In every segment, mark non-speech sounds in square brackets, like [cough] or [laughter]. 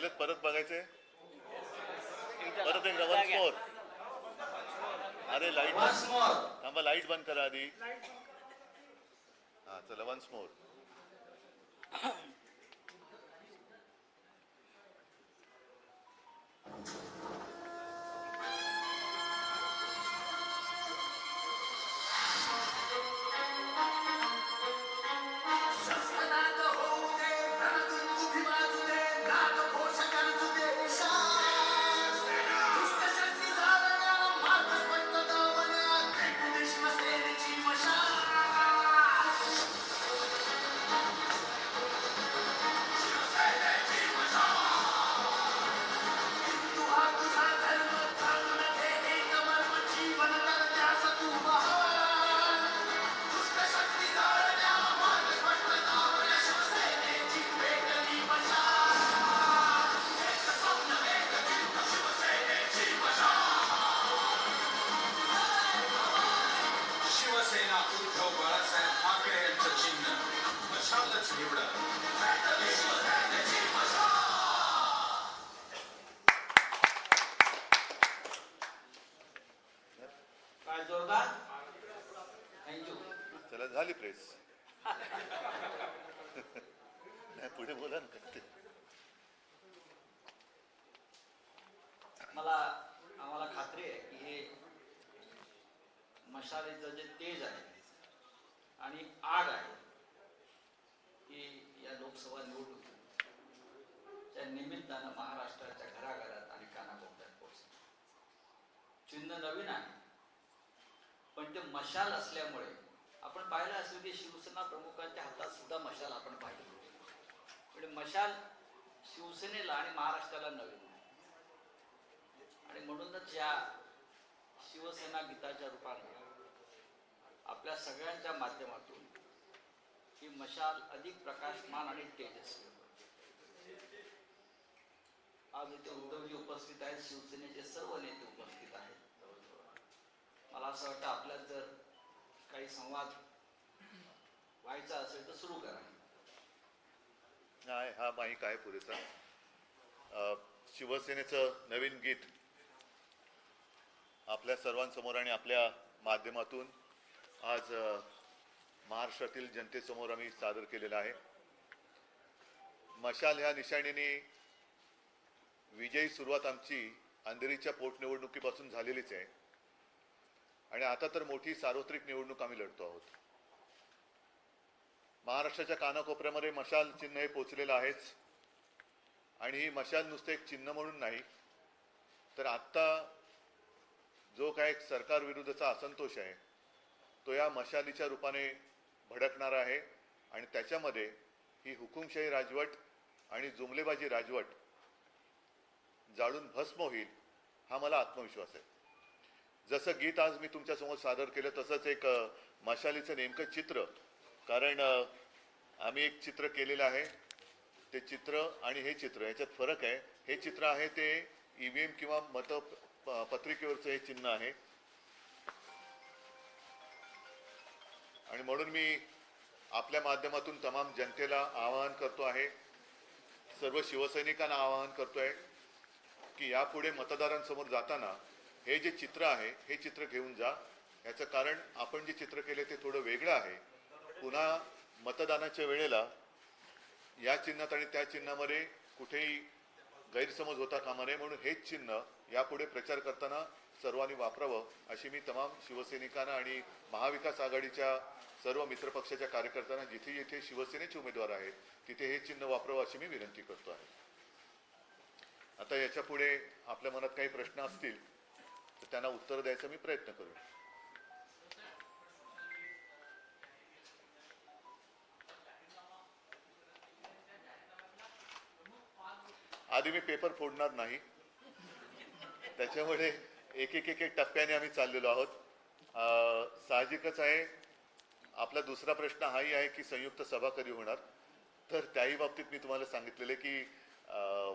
पाहिलं परत बघायचे? परत एकदा वन्स मोर अरे लाइट. थांबा लाइट बंद करा आधी. हा चला वन्स मोर जोरदार. थँक्यू चला झाली प्रेस नाही पुढे बोला ना. मला आम्हाला खात्री आहे की हे मशालीचं जे तेज आहे आणि आग आहे ही या लोकसभा निवडणुकीच्या निमित्तानं महाराष्ट्राच्या घराघरात आणि कानाकोपऱ्यात पोहोचते चिन्ह नवीन आहे. पण ते मशाल असल्यामुळे आपण पाहिलं असेल की शिवसेना प्रमुखांच्या हातात सुद्धा मशाल आपण पाहिली. म्हणजे मशाल शिवसेनेला आणि महाराष्ट्राला नवीन. आणि म्हणूनच या शिवसेना गीताच्या रूपाने आपल्या सगळ्यांच्या माध्यमातून ही मशाल अधिक प्रकाशमान आणि तेजस्वी. आज इथे उद्धवजी उपस्थित आहेत शिवसेनेचे सर्व नेते उपस्थित आहेत. मला असं वाटतं आपल्यात जर काही संवाद व्हायचा असेल तर सुरू करा. नाही हा माईक आहे पुरेसा. शिवसेनेचं नवीन गीत आपल्या सर्वांसमोर आणि आपल्या माध्यमातून आज महाराष्ट्रातील जनतेसमोर आम्ही सादर केलेलं आहे. मशाल ह्या निशाणीने विजयी सुरुवात आमची अंधेरीच्या पोटनिवडणुकीपासून झालेलीच आहे. आणि आता तर मोठी सार्वत्रिक निवडणूक आम्ही लढतो आहोत. महाराष्ट्राच्या कानाकोपऱ्यामध्ये मशाल चिन्ह हे पोचलेलं आहेच. आणि ही मशाल नुसतं एक चिन्ह म्हणून नाही तर आत्ता जो काय सरकार विरुद्धचा असंतोष आहे तो या मशालीच्या रूपाने भडकणार आहे. आणि त्याच्यामध्ये ही हुकुमशाही राजवट आणि जुमलेबाजी राजवट जाळून भस्म होईल हा मला आत्मविश्वास आहे. जसं गीत आज मी तुमच्यासमोर सादर केलं तसंच एक मशालीचं नेमकं चित्र. कारण आम्ही एक चित्र केलेलं आहे. ते चित्र आणि हे चित्र याच्यात फरक आहे. हे चित्र आहे ते ईव्हीएम किंवा मत पत्रिकेवरचं हे चिन्ह आहे. आणि म्हणून मी आपल्या माध्यमातून तमाम जनतेला आवाहन करतो आहे सर्व शिवसैनिकांना आवाहन करतोय की यापुढे मतदारांसमोर जाताना हे जे चित्र आहे हे चित्र घेऊन जा. याचं कारण आपण जे चित्र केले ते थोडं वेगळं आहे. पुन्हा मतदानाच्या वेळेला या चिन्हात आणि त्या चिन्हामध्ये कुठेही गैरसमज होता कामा नये. म्हणून हेच चिन्ह यापुढे प्रचार करताना सर्वांनी वापरावं अशी मी तमाम शिवसैनिकांना आणि महाविकास आघाडीच्या सर्व मित्रपक्षाच्या कार्यकर्त्यांना जिथे जिथे शिवसेनेचे उमेदवार आहेत तिथे हे चिन्ह वापरावं अशी मी विनंती करतो आहे. आता याच्यापुढे आपल्या मनात काही प्रश्न असतील तर त्यांना उत्तर द्यायचा मी प्रयत्न करू आधी मी पेपर फोडणार नाही. त्याच्यामुळे एक एक एक एक टप्प्याने आम्ही चाललेलो आहोत. अं, साहजिकच आहे आपला दुसरा प्रश्न हाही आहे की संयुक्त सभा कधी होणार? तर त्याही बाबतीत मी तुम्हाला सांगितलेलं आहे की अं,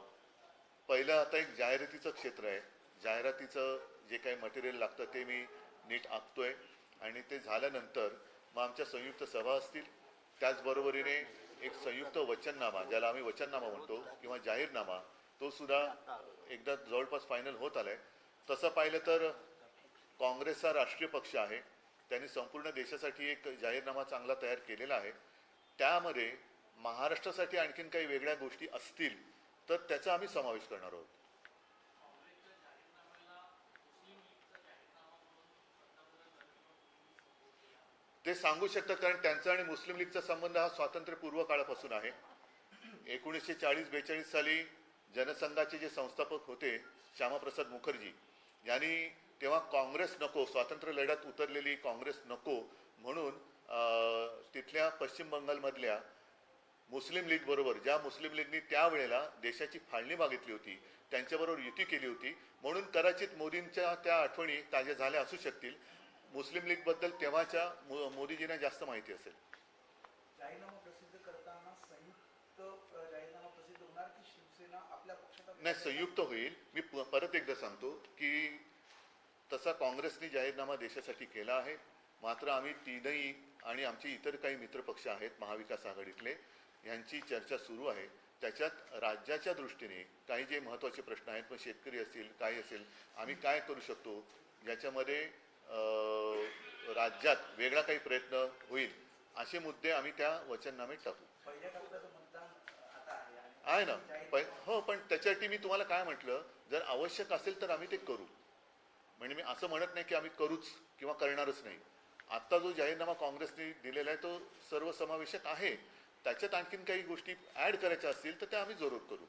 पहिलं आता एक जाहिरातीचं क्षेत्र आहे. जाहिरातीचं जे काही मटेरियल लागतं ते मी नीट आखतोय. आणि ते झाल्यानंतर मग आमच्या संयुक्त सभा असतील. त्याचबरोबरीने एक संयुक्त वचननामा ज्याला आम्ही वचननामा म्हणतो किंवा जाहीरनामा तो सुद्धा एकदा जवळपास फायनल होत आलाय. तसं पाहिलं तर काँग्रेस हा राष्ट्रीय पक्ष आहे. त्यांनी संपूर्ण देशासाठी एक जाहीरनामा चांगला तयार केलेला आहे. त्यामध्ये महाराष्ट्रासाठी आणखीन काही वेगळ्या गोष्टी असतील तर त्याचा आम्ही समावेश करणार आहोत. ते सांगू शकतात कारण त्यांचा आणि मुस्लिम लीगचा संबंध हा स्वातंत्र्यपूर्व काळापासून आहे. एकोणीसशे चाळीस बेचाळीस साली जनसंघाचे जे संस्थापक होते श्यामाप्रसाद मुखर्जी यांनी तेव्हा काँग्रेस नको स्वातंत्र्य लढ्यात उतरलेली काँग्रेस नको म्हणून अं, तिथल्या पश्चिम बंगालमधल्या मुस्लिम लीग बरोबर ज्या मुस्लिम लीगनी त्यावेळेला देशाची फाळणी मागितली होती त्यांच्याबरोबर युती केली होती म्हणून कदाचित मोदींच्या त्या आठवणी ताज्या झाल्या असू शकतील. मुस्लिम लीगबद्दल तेव्हाच्या मो- मोदीजींना जास्त माहिती असेल. जाहीरनामा प्रसिद्ध करताना संयुक्त अ, जाहीरनामा प्रसिद्ध होणार की शिवसेना आपल्या पक्षाचा नाही संयुक्त होईल. मी प- परत एकदा सांगतो की तसा काँग्रेसने जाहीरनामा देशासाठी केला आहे. मात्र आम्ही तीनही आणि आमचे इतर काही मित्रपक्ष आहेत महाविकास आघाडीतले यांची चर्चा सुरू आहे. त्याच्यात राज्याच्या दृष्टीने काही जे महत्त्वाचे प्रश्न आहेत मग शेतकरी असतील काही असेल आम्ही काय करू शकतो याच्यामध्ये राज्यात वेगळा काही प्रयत्न होईल असे मुद्दे आम्ही त्या वचननामेत टाकू. पहिल्या टप्प्याचं मतदान अ, आता आहे ना. पण हो पण त्याच्यासाठी मी तुम्हाला काय म्हटलं जर आवश्यक असेल तर आम्ही ते करू. म्हणजे मी असं म्हणत नाही की आम्ही करूच किंवा करणारच नाही. आत्ता जो जाहीरनामा काँग्रेसने दिलेला आहे तो सर्वसमावेशक आहे. त्याच्यात आणखीन काही गोष्टी ऍड करायच्या असतील तर त्या आम्ही जरूर करू.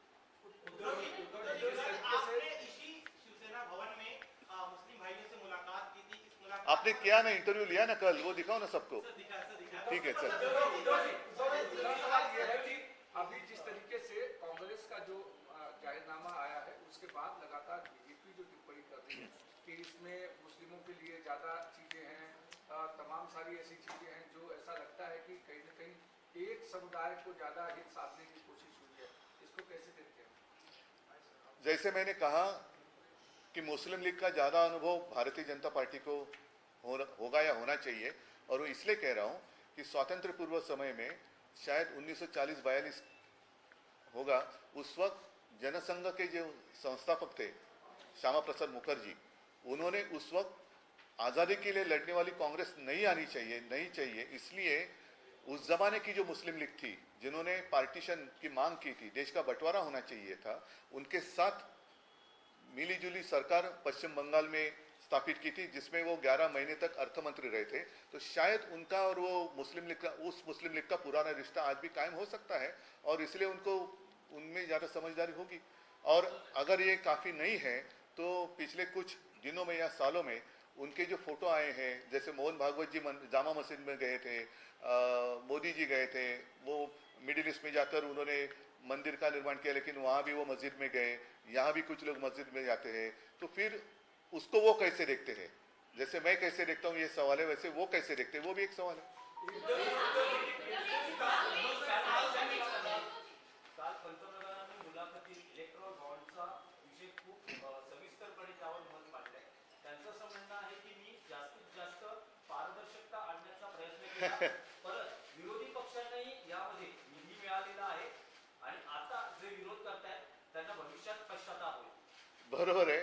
आपने किया ना इंटरव्यू लिया ना कल वो दिखाओ ना सबको। ठीक है कि अभी जिस तरीके से कांग्रेस का जो जाहिरनामा आया है उसके बाद लगातार बीजेपी जो टिप्पणी कर रही है कि इसमें मुस्लिमों के लिए ज़्यादा चीज़ें हैं तमाम सारी ऐसी चीज़ें हैं जो ऐसा लगता है कि कहीं ना कहीं एक समुदाय को ज़्यादा हित साधने की कोशिश हुई है। इसको कैसे देखते हैं? जैसे मैंने कहा कि मुस्लिम लीग का ज़्यादा अनुभव भारतीय जनता पार्टी को हो, होगा या होना चाहिए और वो इसलिए कह रहा हूँ कि स्वातंत्र पूर्व समय में शायद 1940-42 होगा उस वक्त जनसंघ के जो संस्थापक थे श्यामा प्रसाद मुखर्जी उन्होंने उस वक्त आज़ादी के लिए लड़ने वाली कांग्रेस नहीं आनी चाहिए नहीं चाहिए इसलिए उस जमाने की जो मुस्लिम लीग थी जिन्होंने पार्टीशन की मांग की थी देश का बंटवारा होना चाहिए था उनके साथ मिली जुली सरकार पश्चिम बंगाल में स्थापित की थी, जिसमें वो 11 महीने तक अर्थमंत्री रहे थे। तो शायद उनका और वो मुस्लिम लीग का, उस मुस्लिम लीग का पुराना रिश्ता आज भी कायम हो सकता है, और इसलिए उनको उनमें ज़्यादा समझदारी होगी। और अगर ये काफ़ी नहीं है तो पिछले कुछ दिनों में या सालों में उनके जो फ़ोटो आए हैं, जैसे मोहन भागवत जी जामा मस्जिद में गए थे मोदी जी गए थे, वो मिडिल ईस्ट में जाकर उन्होंने मंदिर का निर्माण किया, लेकिन वहाँ भी वो मस्जिद में गए, यहाँ भी कुछ लोग मस्जिद में जाते हैं। तो फिर उसको वो कैसे देखते हैं जैसे मैं कैसे देखता हूँ ये सवाल है वैसे वो कैसे देखते हैं? वो भी एक सवाल है। विरोधी पक्षांनाही यामध्ये निधी मिळालेला आहे आणि आता जे विरोध करतायत त्यांना भविष्यात पश्चाताप होईल बरोबर आहे.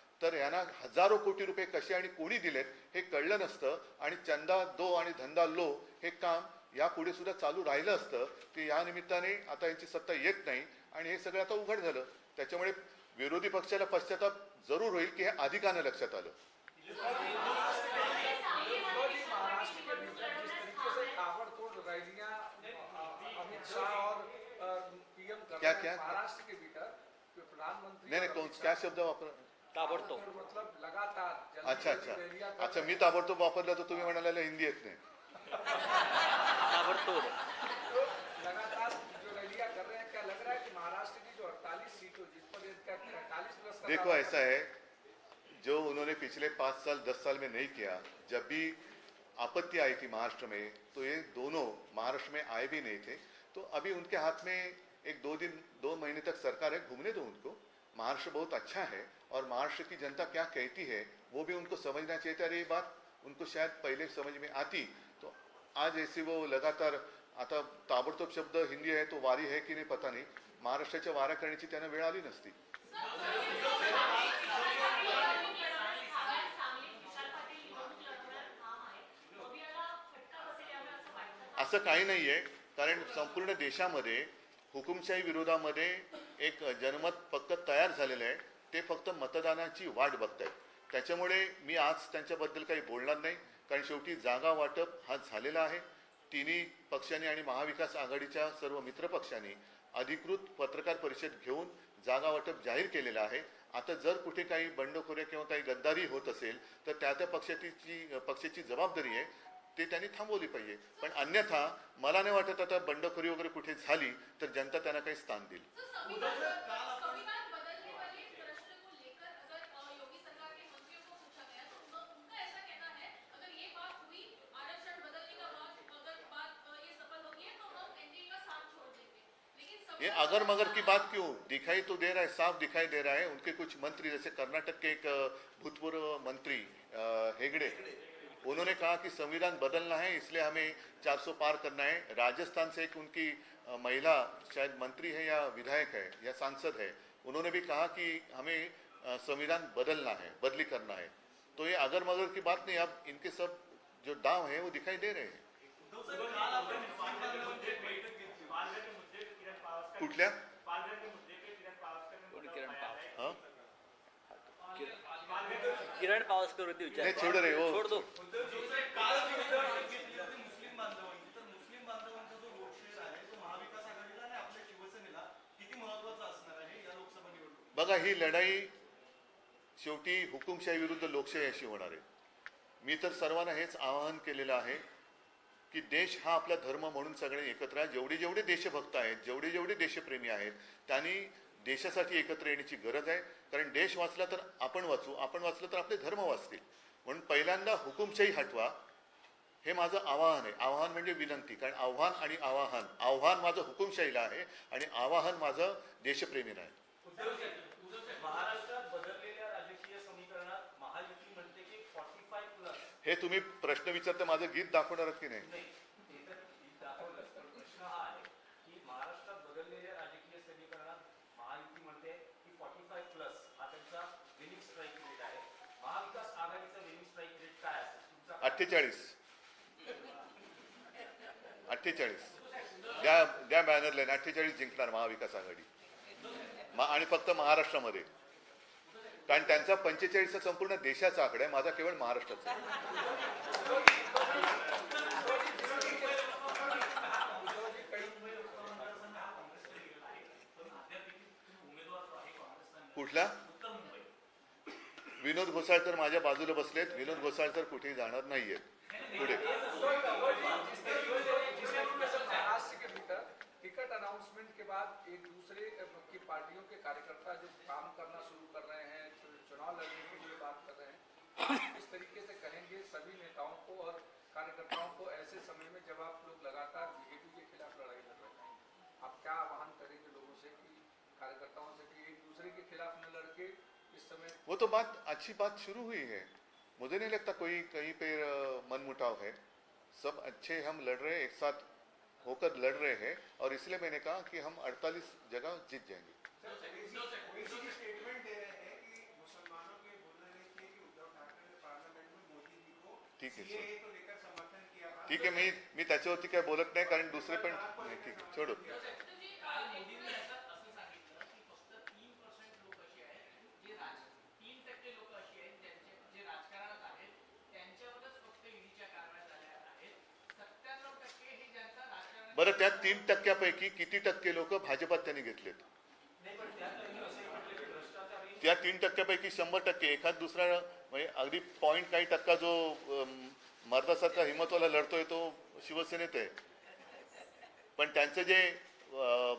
तर यांना हजारो कोटी रुपये कसे आणि कोणी दिलेत हे कळलं नसतं. आणि चंदा दो आणि धंदा लो हे काम यापुढे सुद्धा चालू राहिलं असतं. की या निमित्ताने आता यांची सत्ता येत नाही. आणि हे सगळं आता उघड झालं. त्याच्यामुळे विरोधी पक्षाला पश्चाताप जरूर होईल की हे नाही लक्षात आलं. क्या- क्या? महाराष्ट्र के भीतर तो प्रधानमंत्री नाही नाही कौन क्या शब्द वापर मतलब लगातार अच्छा अच्छा. अच्छा मी ताबडतोब वापरलं तर तुम्ही म्हणाला हिंदी येत नाही. तो लगातार जो रैलियाँ कर रहे हैं क्या लग रहा है कि महाराष्ट्र की जो 48 सीटों जिस पर इनका 43 प्लस का देखो ऐसा है जो उन्होंने पिछले पाँच साल दस साल में नहीं किया जब भी आपत्ति आई थी महाराष्ट्र में तो ये दोनों महाराष्ट्र में आए भी नहीं थे। तो अभी उनके हाथ में एक दो दिन दो महीने तक सरकार है घूमने दो उनको। महाराष्ट्र बहुत अच्छा है और महाराष्ट्र की जनता क्या कहती है वो भी उनको समझना चाहिए था। और ये बात उनको शायद पहले समझ में आती। तो आज ऐसे वो लगातार आता ताबडतोब शब्द हिंदी आहे तो वारी आहे की नाही पता नाही। महाराष्ट्राच्या वारा करण्याची त्यांना वेळ आली नसती। असं काही नाही आहे कारण संपूर्ण देशामध्ये हुकुमशाही विरोधामध्ये एक जनमत फक्त तयार झालेलं आहे. ते फक्त मतदानाची वाट बघतायत. त्याच्यामुळे मी आज त्यांच्याबद्दल काही बोलणार नाही. कारण शेवटी जागा वाटप हा झालेला आहे. तिन्ही पक्षांनी आणि महाविकास आघाडीच्या सर्व मित्रपक्षांनी अधिकृत पत्रकार परिषद घेऊन जागा वाटप जाहीर केलेलं आहे. आता जर कुठे काही बंडखोऱ्या किंवा काही गद्दारी होत असेल तर त्या त्या पक्षाची पक्षाची जबाबदारी आहे. ते त्यांनी थांबवली पाहिजे. पण अन्यथा मला नाही वाटत आता बंडखोरी वगैरे कुठे झाली तर जनता त्यांना काही स्थान देईल. संविधान बदलने वाले प्रश्न को लेकर अगर अ, योगी सरकार के मंत्रियों को पूछा गया तो उनका उनका ऐसा कहना है अगर ये बात हुई आरक्षण बदलने का बात अगर मगर की बात क्यों? दिखाई तो दे रहा है साफ दिखाई दे रहा है। उनके कुछ मंत्री जैसे कर्नाटक के एक भूतपूर्व मंत्री हेगड़े। उन्होंने कहा कि संविधान बदलना है इसलिए हमें 400 पार करना है। राजस्थान से एक उनकी महिला शायद मंत्री है या विधायक है या सांसद है उन्होंने भी कहा कि हमें संविधान बदलना है बदली करना है। तो ये अगर मगर की बात नहीं अब इनके सब जो दाव हैं वो दिखाई दे रहे हैं। उद्धव किरण पावसकर होती विचार नहीं छोड़ रहे हो. छोड़ दो उद्धव साहेब काल जी बैठक घेतली होती मुस्लिम बांधवांची तर मुस्लिम बांधवांचा जो वोट शेअर आहे तो. महाविकास आघाडीला आणि आपल्या शिवसेनेला किती महत्त्वाचा असणार आहे या लोकसभा निवडणुकीत बघा ही लढाई शेवटी हुकुमशाही विरुद्ध लोकशाही अशी होणार आहे. मी तर सर्वांना हेच आवाहन केलेलं आहे की देश हा आपला धर्म म्हणून सगळे एकत्र आहे. जेवढे जेवढे देशभक्त आहेत जेवढे जेवढे देशप्रेमी आहेत त्यांनी देशासाठी एकत्र येण्याची गरज आहे. कारण देश वाचला तर आपण वाचू आपण वाचलं तर आपले धर्म वाचतील. म्हणून पहिल्यांदा हुकुमशाही हटवा. हे माझं आवाहन आहे. आवाहन म्हणजे विनंती. कारण आव्हान आणि आवाहन. आव्हान माझं हुकुमशाहीला आहे आणि आवाहन माझं देशप्रेमीला आहे. हे तुम्ही प्रश्न विचारता माझं गीत दाखवणार की नाही नाही ते तर दाखवलं पण प्रश्न हा आहे की महाराष्ट्रात बदललेल्या राजकीय समीकरणात महायुती म्हणते की फॉर्टी फाय प्लस हा त्यांचा विनिंग स्ट्राईक रेट आहे महाविकास आघाडीचा विनिंग स्ट्राईक रेट काय असेल तुमचा अठ्ठेचाळीस. अठ्ठेचाळीस. द्या द्या बॅनरला अठ्ठेचाळीस जिंकणार महाविकास आघाडी. मा आणि फक्त महाराष्ट्रामध्ये. कारण त्यांचा पंचेचाळीसचा संपूर्ण देशाचा आकडा आहे माझा केवळ महाराष्ट्राचा कुठला? विनोद घोसाळकर माझ्या बाजूला बसलेत. विनोद घोसाळकर कुठेही जाणार नाहीयेत. पुढे. टिकट अनाउंसमेंट के बाद एक दूसरे की पार्टियों के कार्यकर्ता जो काम करना शुरू कर रहे हैं, चुनाव लड़ने के लिए बात कर रहे हैं इस तरीके से कहेंगे सभी नेताओं को और कार्यकर्ताओं को ऐसे समय में जब आप लोग लगातार बीजेपी के खिलाफ लड़ाई लड़ रहे हैं आप क्या आह्वान करेंगे लोगों से कि कार्यकर्ताओं से कि एक दूसरे के खिलाफ न लड़के इस समय वो तो बात अच्छी बात शुरू हुई है। मुझे नहीं लगता कोई कहीं पे मनमुटाव है। सब अच्छे हम लड़ रहे हैं एक साथ होकर लड़ रहे हैं और इसलिए मैंने कहा कि हम 48 जगह जीत जाएँगे। स्टेटमेंट दे रहे हैं कि मुसलमानों के बोलने नहीं किए कि उद्धव ठाकरे ने पार्लियामेंट में मोदी जी को ठीक है ठीक आहे मी मी त्याच्यावरती काय बोलत नाही कारण दुसरे पण ठीक आहे छोडो। बरं त्या तीन टक्क्यापैकी किती टक्के लोक भाजपात त्यांनी घेतलेत? त्या तीन टक्क्यापैकी शंभर टक्के एखाद दुसरा म्हणजे अगदी पॉईंट काही टक्का जो मर्दासारखा हिंमतवाला लढतोय तो शिवसेनेत आहे. पण त्यांचं जे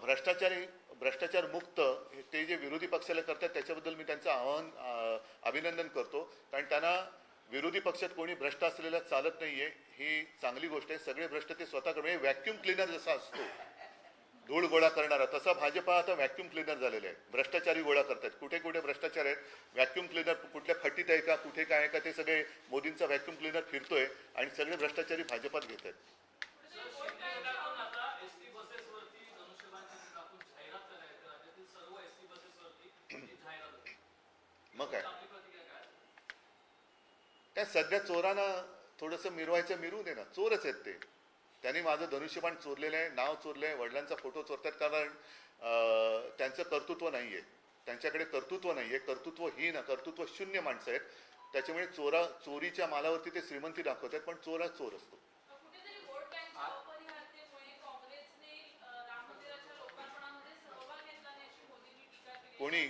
भ्रष्टाचारी भ्रष्टाचार मुक्त हे- ते जे विरोधी पक्षाला करतात त्याच्याबद्दल मी त्यांचं आवाहन अभिनंदन करतो. कारण त्यांना विरोधी पक्षात कोणी भ्रष्ट असलेला चालत नाहीये ही चांगली गोष्ट आहे. सगळे भ्रष्ट ते स्वतःकडे व्हॅक्युम क्लिनर जसा असतो धूळ गोळा करणारा तसा भाजपा आता व्हॅक्युम क्लिनर झालेला आहे. भ्रष्टाचारी गोळा करतात कुठे कुठे भ्रष्टाचार आहेत? व्हॅक्युम क्लिनर कुठल्या फटीत आहे का कुठे काय आहे का ते सगळे मोदींचा व्हॅक्युम क्लिनर फिरतोय आणि सगळे भ्रष्टाचारी भाजपात घेत आहेत. मग काय एसटी बसेसवरती धनुष्यबाणची टाकून जाहिरात करायचं राज्यातील सर्व एसटी बसेसवरती ही जाहिरात होती मग काय आपली प्रतिक्रिया काय काय सध्या चोरांना थोडंसं मिरवायचं मिरवू दे ना चोरच आहेत ते. त्यांनी माझं धनुष्यबाण चोरलेलं आहे नाव चोरलं आहे वडिलांचा फोटो चोरतात कारण त्यांचं कर्तृत्व नाही आहे त्यांच्याकडे कर्तृत्व नाही आहे कर्तृत्वहीन कर्तृत्व शून्य माणसं आहेत. त्याच्यामुळे चोरा चोरीच्या मालावरती ते श्रीमंती दाखवतात पण चोरा चोर असतो. कुठेतरी वोट बँकच्या अपरिहार्यतेमुळे काँग्रेसने अ, राम मंदिराच्या लोकार्पणामध्ये सहभाग घेतला नाही अशी मोदींनी टीका केली कोणी?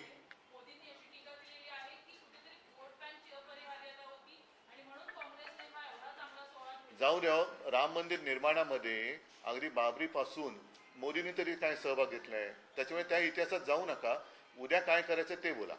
मोदींनी अशी टीका केलेली आहे की कुठेतरी वोट बँकची अपरिहार्यता होती आणि म्हणून काँग्रेसने हा एवढा चांगला सोहळा घेतला. जाऊ द्या हो, राम मंदिर निर्माणामध्ये अगदी बाबरीपासून मोदींनी तरी काय सहभाग घेतलाय? त्याच्यामुळे त्या इतिहासात जाऊ नका. उद्या काय करायचं ते बोला.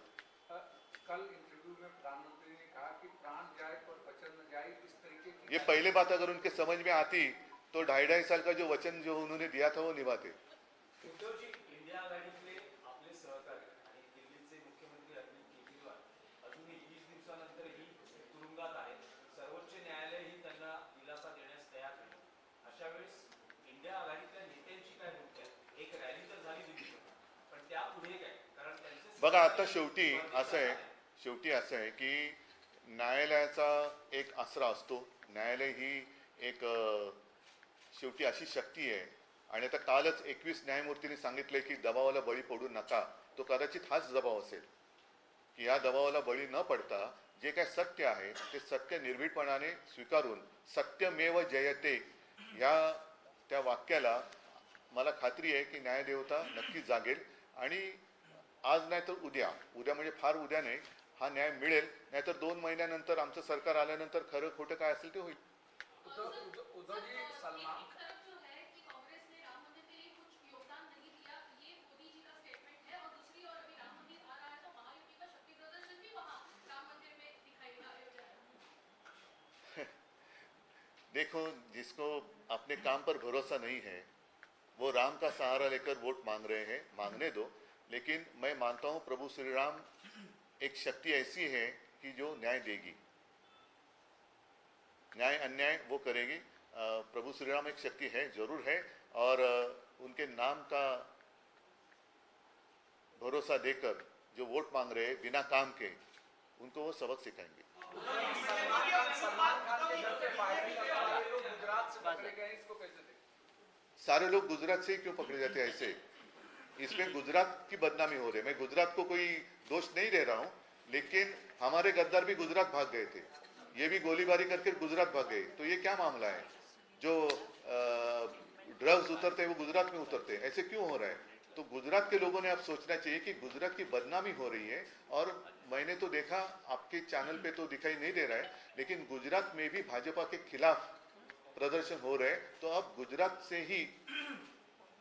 कल इंटरव्यू में प्रधानमंत्री ने कहा कि प्राण जाए पर वचन न जाए इस तरीके की ये पहले बात अगर उनके समझ में आती तो ढाई ढाई साल का जो वचन जो उन्होंने दिया था वो निभाते उद्धवजी इंडिया आघाडीतले आपले सहकारी आणि दिल्लीचे मुख्यमंत्री अरविंद केजरीवाल अजूनही वीस दिवसानंतरही तुरुंगात आहेत सर्वोच्च न्यायालयही त्यांना दिलासा देण्यास तयार नाही अशा वेळेस इंडिया आघाडीतल्या नेत्यांची काय भूमिका आहे एक रॅली तर झाली दिल्लीत पण त्यापुढे काय कारण त्यांचे बघा आता शेवटी असं आहे शेवटी असं आहे की न्यायालयाचा एक आसरा असतो. न्यायालय ही एक शेवटी अशी शक्ती आहे. आणि आता कालच एकवीस न्यायमूर्तींनी सांगितले की दबावाला बळी पडू नका. तो कदाचित हाच दबाव असेल. की या दबावाला बळी न पडता जे काय सत्य आहे ते सत्य निर्भीडपणाने स्वीकारून सत्यमेव जयते या त्या वाक्याला मला खात्री आहे की न्यायदेवता नक्की जागेल. आणि आज नहीं तो उद्या. उद्या फार उद्या नहीं. हा न्याय मिले नहीं तो दोन महीन आमच सरकार आया नर खर खोट का ते [laughs] देखो, जिसको अपने काम पर भरोसा नहीं है, वो राम का सहारा लेकर वोट मांग रहे हैं, मांगने दो। लेकिन मैं मानता हूँ प्रभु श्री राम एक शक्ति ऐसी है कि जो न्याय देगी। न्याय, अन्याय वो करेगी। प्रभु श्री राम एक शक्ति है, ज़रूर है, और उनके नाम का भरोसा देकर जो वोट मांग रहे बिना काम के, उनको वो सबक सिखाएँगे। सारे लोग गुजरात से क्यों पकड़े जाते हैं ऐसे? इसमें गुजरात की बदनामी हो रही है। मैं गुजरात को कोई दोष नहीं दे रहा हूँ, लेकिन हमारे गद्दार भी गुजरात भाग गए थे। ये भी गोलीबारी करके गुजरात भाग गए। तो ये क्या मामला है? जो ड्रग्स उतरते हैं, वो गुजरात में उतरते हैं। ऐसे क्यों हो रहा है? तो गुजरात के लोगों ने अब सोचना चाहिए कि गुजरात की बदनामी हो रही है, और मैंने तो देखा, आपके चैनल पे तो दिखाई नहीं दे रहा है, लेकिन गुजरात में भी भाजपा के खिलाफ प्रदर्शन हो रहे तो अब गुजरात से ही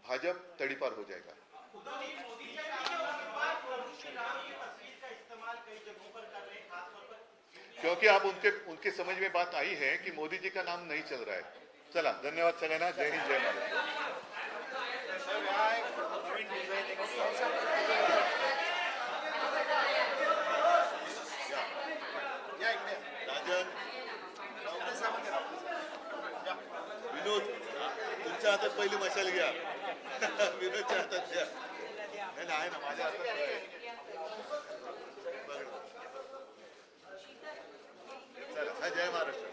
भाजप तड़ीपार हो जाएगा। उद्धव जी मोदी जी के बाद प्रभु श्री राम की तस्वीर का इस्तेमाल कई जगहों पर कर रहे हैं खासतौर पर क्योंकि अब उनके उनके समझ में बात आई है कि मोदी जी का नाम नहीं चल रहा है चला धन्यवाद सगळ्यांना जय हिंद जय महाराज राजन विनोद तुमच्या हातात पहिली मशाल घ्या विनोदच्या हातात घ्या नाही आहे ना माझ्या हातात चला हा जय महाराष्ट्र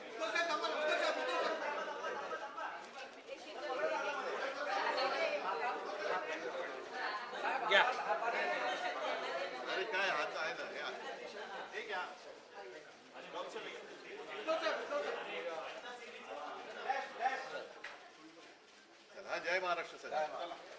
या अरे काय हात आहे ना हे आहे. हे घ्या चला हा जय महाराष्ट्र सर.